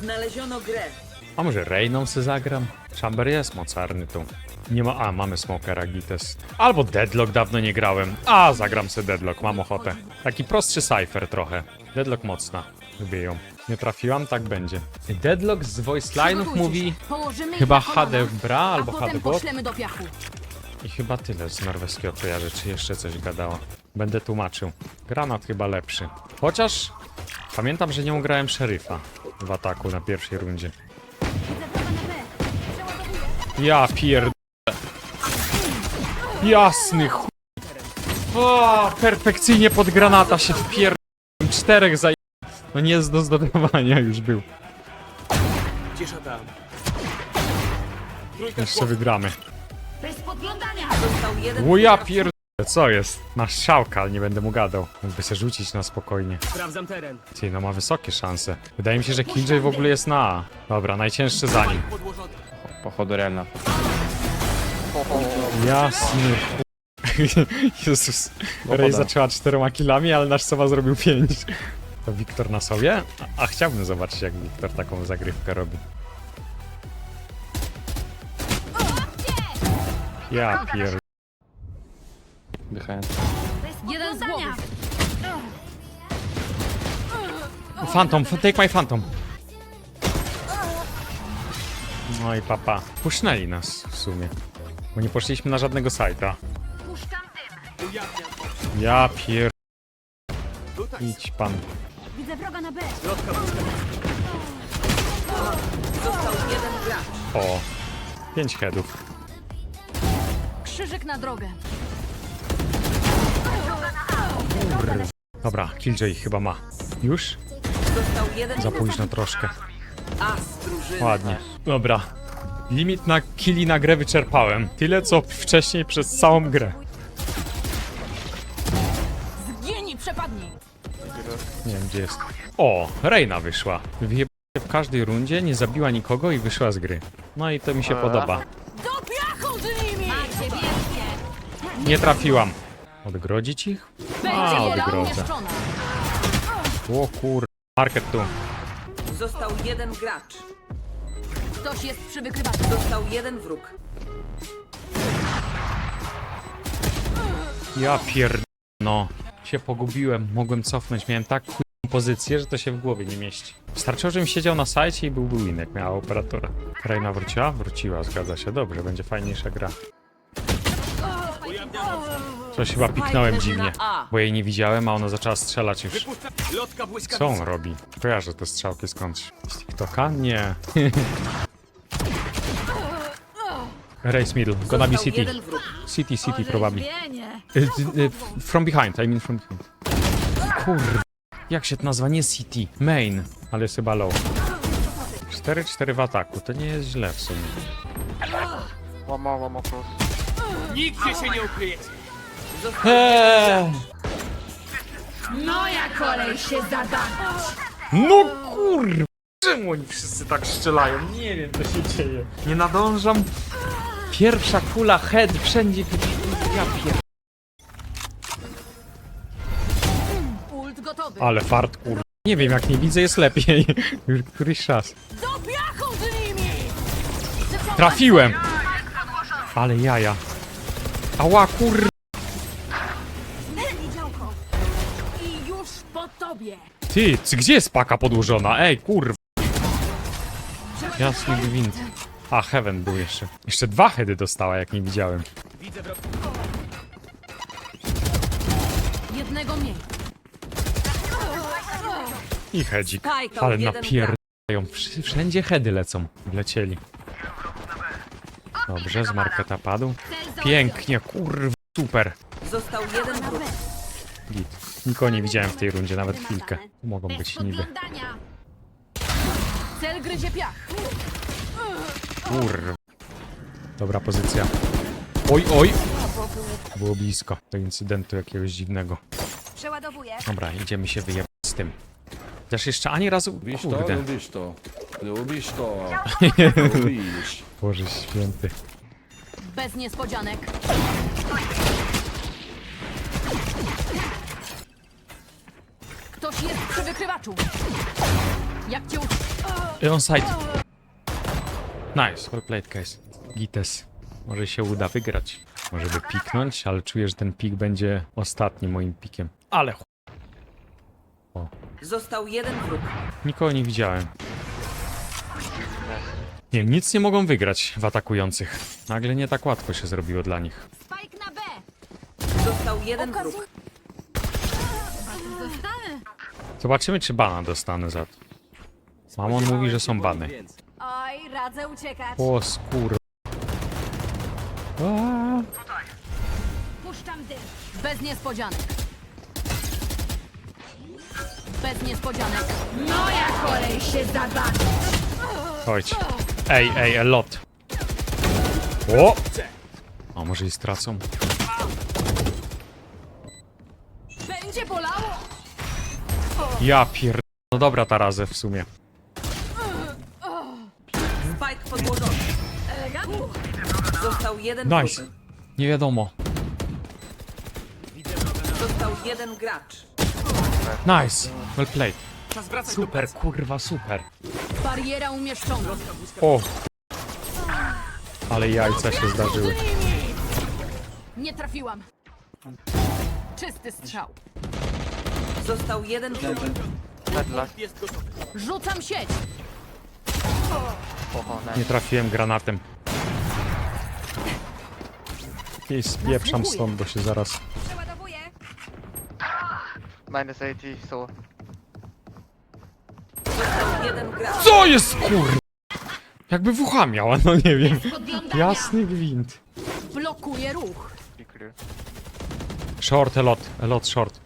Znaleziono grę. A może Reyną se zagram? Chamber jest mocarny tu. Nie ma... A, mamy Smokera Gites. Albo Deadlock dawno nie grałem. A, zagram se Deadlock, mam ochotę. Taki prostszy cypher trochę. Deadlock mocna. Lubię ją. Nie trafiłam, tak będzie. Deadlock z voice line'ów mówi... chyba na kolana, HD Bra albo a potem HD Bot. poślemy do piachu. I chyba tyle z norweskiego kojarzę, czy jeszcze coś gadało. Będę tłumaczył. Granat chyba lepszy. Chociaż pamiętam, że nie ugrałem szeryfa w ataku na pierwszej rundzie. Ja pierd... Jasny chuj. O, perfekcyjnie pod granata się wpierd... Czterech zaj... No nie do zdobywania już był. Cisza tam. Jeszcze wygramy. Bez podglądania! Został jeden O ja pierd... Co jest? Masz szałka, ale nie będę mu gadał. Mógłby się rzucić na spokojnie. Sprawdzam teren. Ty, no ma wysokie szanse. Wydaje mi się, że Killjoy w ogóle jest na A. Dobra, najcięższy za nim. Podłożony. Pochodu realna. Jasny chu- Jezus. Rej zaczęła czteroma killami, ale nasz Sowa zrobił pięć. To Wiktor na sobie? A, a chciałbym zobaczyć, jak Wiktor taką zagrywkę robi. Ja pier... Behind. Jeden z głowy. Phantom, take my phantom. No i papa. Pusznęli nas w sumie. Bo nie poszliśmy na żadnego sajta. Ja pier... Idź pan. Widzę wroga na B. Środka błyskawica. Został jeden gracz. O. Pięć headów. Krzyżyk na drogę. Dobra, Killjoy chyba ma. Już? Został jeden Za późno troszkę. as drużyny. Ładnie. Dobra. Limit na killi na grę wyczerpałem. Tyle co wcześniej przez całą grę. Zgieni, przepadnij! Nie wiem gdzie jest. O, Reina wyszła. Wyjebała się w każdej rundzie, nie zabiła nikogo i wyszła z gry. No i to mi się podoba. Do piachu z nimi! Macie biegnie! Nie trafiłam. Odgrodzić ich? A, odgrodzę. O kur... Market tu. Został jeden gracz. Ktoś jest przy wykrywaczu. Został jeden wróg. Ja pierd... No. Się pogubiłem, mogłem cofnąć, miałem tak pozycję, że to się w głowie nie mieści. Wystarczyło, żebym siedział na sajcie i byłby win, jak miała operatora. Reina wróciła? Wróciła, zgadza się. Dobrze, będzie fajniejsza gra. Coś chyba piknąłem dziwnie, bo jej nie widziałem, a ona zaczęła strzelać już. Co on robi? Kojarzę te strzałki skądś. Z TikToka? Nie. Race middle, gonna be city. City, city probably. Y, y, y, From behind, I mean from behind. Kur... Jak się to nazywa? Nie City. Main. Ale jest chyba low. 4-4 w ataku, to nie jest źle w sumie. More close. Nigdzie się nie ukryjecie. Eee. Moja kolej się zada. No kur... Czemu oni wszyscy tak strzelają? Nie wiem, co się dzieje. Nie nadążam. Pierwsza kula, head, wszędzie... Ja pier... Ult gotowy. Ale fart, kur... Nie wiem, jak nie widzę, jest lepiej. Już któryś raz. Do piachu z nimi! Trafiłem! Ale jaja. Ała, kur... Ty, gdzie jest paka podłożona? Ej, kurwa. Jasny gwint. A, Heaven był jeszcze. Jeszcze dwa heady dostała, jak nie widziałem. Jednego mniej. I hedzik. Ale napierdają. Wsz- Wszędzie heady lecą. Wlecieli. Dobrze, z marketa padł. Pięknie, kurwa, super. Został jeden wróg. Git. Nikogo nie widziałem w tej rundzie, nawet chwilkę. Mogą być niby. Cel gryzie piach. Kurwa. Dobra pozycja. Oj, oj. Było blisko do incydentu jakiegoś dziwnego. Przeładowuję. Dobra, idziemy się wyjebać z tym. Chociaż jeszcze ani razu... Lubisz to? Kurde. Lubisz to. Lubisz to. Lubisz. Boże święty. Bez niespodzianek. Ktoś jest przy wykrywaczu. Jak cię u... I on side. Nice, well played guys. Gites. Może się uda wygrać. Może by piknąć, ale czuję, że ten pik będzie ostatnim moim pikiem. Ale ch... Został jeden wróg. Nikogo nie widziałem. Nie, nic nie mogą wygrać w atakujących. Nagle nie tak łatwo się zrobiło dla nich. Spike na B! Został jeden wróg. Zostanę! Zobaczymy, czy bana dostanę za to. Mamon mówi, że są bany. Oj, radzę uciekać. O. Aaa. Puszczam dym. Bez niespodzianek. Bez niespodzianek. Moja kolej się zabawi. Chodź. Ej, ej, a lot. O! A może i stracą? Będzie bolało. Ja pier... No dobra ta razę w sumie. Spike podłożony. Elegancko. Został jeden Nice. wróg. Nie wiadomo. Został jeden gracz. Nice. Well played. Super, kurwa, super. Bariera umieszczona. O! Ale jajca się zdarzyły. Nie trafiłam. Czysty strzał. Został jeden wróg. Deadlock. Rzucam sieć. Nie trafiłem granatem. I spieprzam stąd, bo się zaraz... Przeładowuję. Minus 80, so... Został jeden gracz. Co jest kur... Jakby w ucha miała, no nie wiem. Podglądania. Jasny gwint. Blokuje ruch. Be clear. Short, a lot, a lot short.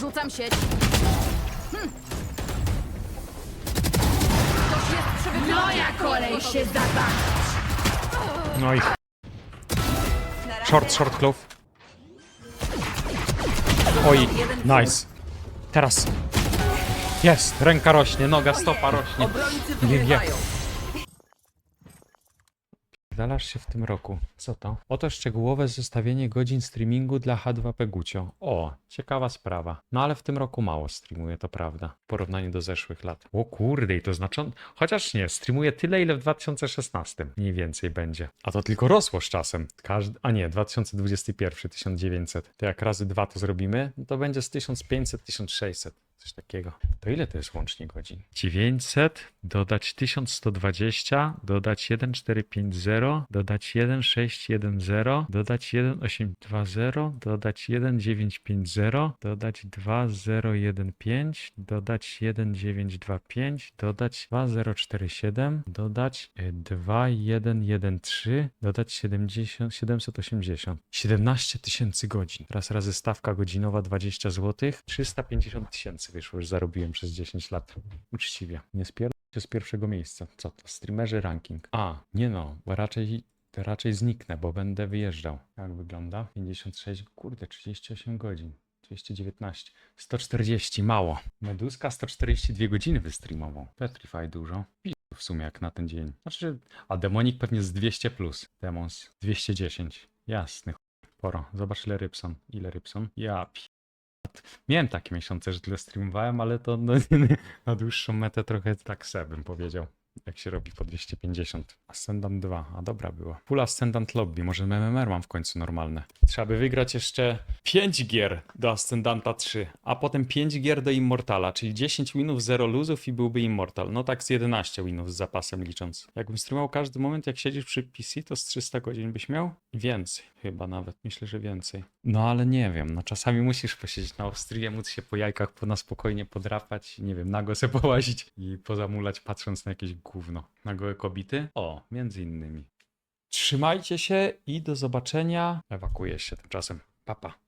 Rzucam sieć. Hm. Ktoś jest przy Moja kolej się zabawi. No i... Short, short, clove. Oj, nice. Teraz. Jest, ręka rośnie, noga, stopa rośnie. Obrońcy Nie wie. wygrywają. Dalasz się w tym roku. Co to? Oto szczegółowe zestawienie godzin streamingu dla H2P Gucio. O, ciekawa sprawa. No ale w tym roku mało streamuję, to prawda. W porównaniu do zeszłych lat. O kurde, i to znacząco. Chociaż nie, streamuję tyle, ile w 2016. Mniej więcej będzie. A to tylko rosło z czasem. Każdy... A nie, 2021, 1900. To jak razy dwa to zrobimy, to będzie z 1500, 1600. Coś takiego. To ile to jest łącznie godzin? 900, dodać 1120, dodać 1450, dodać 1610, dodać 1820, dodać 1950, dodać 2015, dodać 1925, dodać 2047, dodać e, 2113, dodać 70, 780. 17 tysięcy godzin. Teraz razy stawka godzinowa 20 zł. 350 tysięcy wyszło, już zarobiłem przez 10 lat. Uczciwie. Nie spierdolę z pierwszego miejsca. Co to? Streamerzy ranking. A, nie no, bo raczej raczej zniknę, bo będę wyjeżdżał. Jak wygląda? 56, kurde, 38 godzin. 219. 140, mało. Meduska 142 godziny wystreamował. Petrify dużo. W sumie jak na ten dzień. Znaczy, a Demonik pewnie z 200 plus. Demons 210. Jasny. Poro. Zobacz ile Rybson. Ile Rybson? Ja pi... Miałem takie miesiące, że tyle streamowałem, ale to no, na dłuższą metę trochę tak se bym powiedział. Jak się robi po 250. Ascendant 2, a dobra była. Full Ascendant Lobby, może MMR mam w końcu normalne. Trzeba by wygrać jeszcze 5 gier do Ascendanta 3, a potem 5 gier do Immortala, czyli 10 winów, 0 luzów i byłby Immortal. No tak z 11 winów z zapasem licząc. Jakbym streamował każdy moment, jak siedzisz przy PC, to z 300 godzin byś miał? Więcej, chyba nawet. Myślę, że więcej. No ale nie wiem, no czasami musisz posiedzieć na ostryje, móc się po jajkach na spokojnie podrapać, nie wiem, nago se połazić i pozamulać patrząc na jakieś gówno. Na gołe kobity? O, między innymi. Trzymajcie się i do zobaczenia. Ewakuję się tymczasem. Papa. Pa.